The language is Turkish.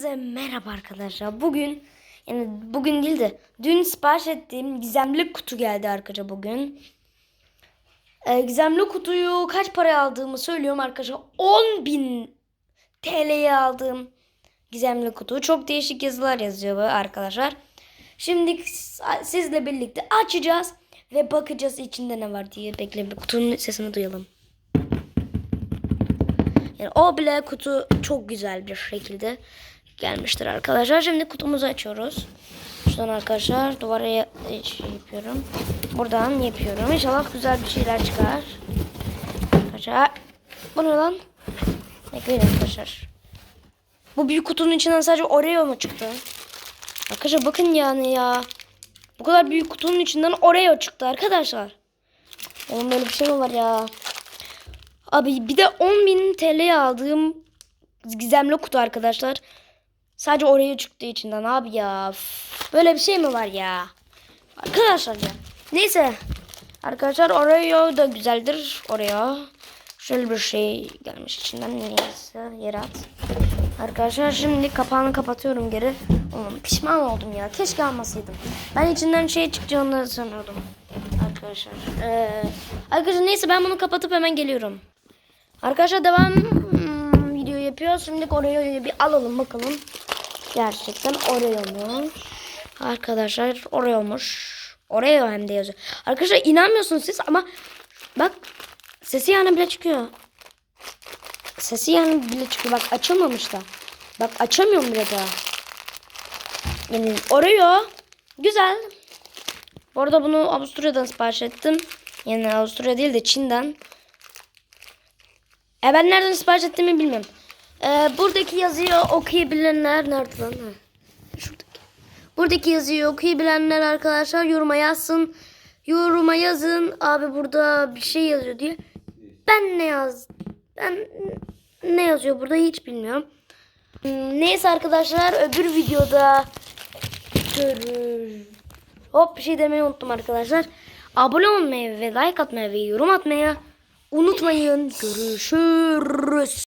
Hepinize merhaba arkadaşlar. Bugün yani bugün değil de dün sipariş ettiğim gizemli kutu geldi arkadaşlar bugün. Ee, gizemli kutuyu kaç paraya aldığımı söylüyorum arkadaşlar. 10.000 TL'ye aldığım gizemli kutu. Çok değişik yazılar yazıyor arkadaşlar. Şimdi sizle birlikte açacağız ve bakacağız içinde ne var diye. Bekle bir kutunun sesini duyalım. Yani o bile kutu çok güzel bir şekilde gelmiştir arkadaşlar. Şimdi kutumuzu açıyoruz. Şuradan arkadaşlar duvara ya- şey yapıyorum. Buradan yapıyorum. İnşallah güzel bir şeyler çıkar. Arkadaşlar. Bu ne lan? Bekleyin arkadaşlar. Bu büyük kutunun içinden sadece Oreo mu çıktı? Arkadaşlar bakın yani ya. Bu kadar büyük kutunun içinden Oreo çıktı arkadaşlar. Oğlum böyle bir şey mi var ya? Abi bir de 10.000 TL'ye aldığım gizemli kutu arkadaşlar. Sadece oraya çıktığı içinden abi ya. Böyle bir şey mi var ya? Arkadaşlar ya. Neyse. Arkadaşlar Oreo da güzeldir. Oreo. Şöyle bir şey gelmiş içinden. Neyse yere at. Arkadaşlar şimdi kapağını kapatıyorum geri. Oğlum pişman oldum ya. Keşke almasaydım. Ben içinden şey çıkacağını sanıyordum. Arkadaşlar. Ee, arkadaşlar neyse ben bunu kapatıp hemen geliyorum. Arkadaşlar devam hmm, video yapıyoruz. Şimdi Oreo'yu bir alalım bakalım. Gerçekten Oreo mu? Arkadaşlar Oreo'muş. Oreo hem de yazıyor. Arkadaşlar inanmıyorsunuz siz ama bak sesi yani bile çıkıyor. Sesi yani bile çıkıyor. Bak açılmamış da. Bak açamıyorum bile daha. Yani Oreo güzel. Bu arada bunu Avusturya'dan sipariş ettim. Yani Avusturya değil de Çin'den. E ben nereden sipariş ettiğimi bilmiyorum. Ee, buradaki yazıyı okuyabilenler nerede lan? Şuradaki. Buradaki yazıyı okuyabilenler arkadaşlar yoruma yazsın. Yoruma yazın. Abi burada bir şey yazıyor diye. Ben ne yaz? Ben ne yazıyor burada hiç bilmiyorum. Hmm, Neyse arkadaşlar öbür videoda görür. Hop bir şey demeyi unuttum arkadaşlar. Abone olmayı ve like atmayı ve yorum atmayı unutmayın. Görüşürüz.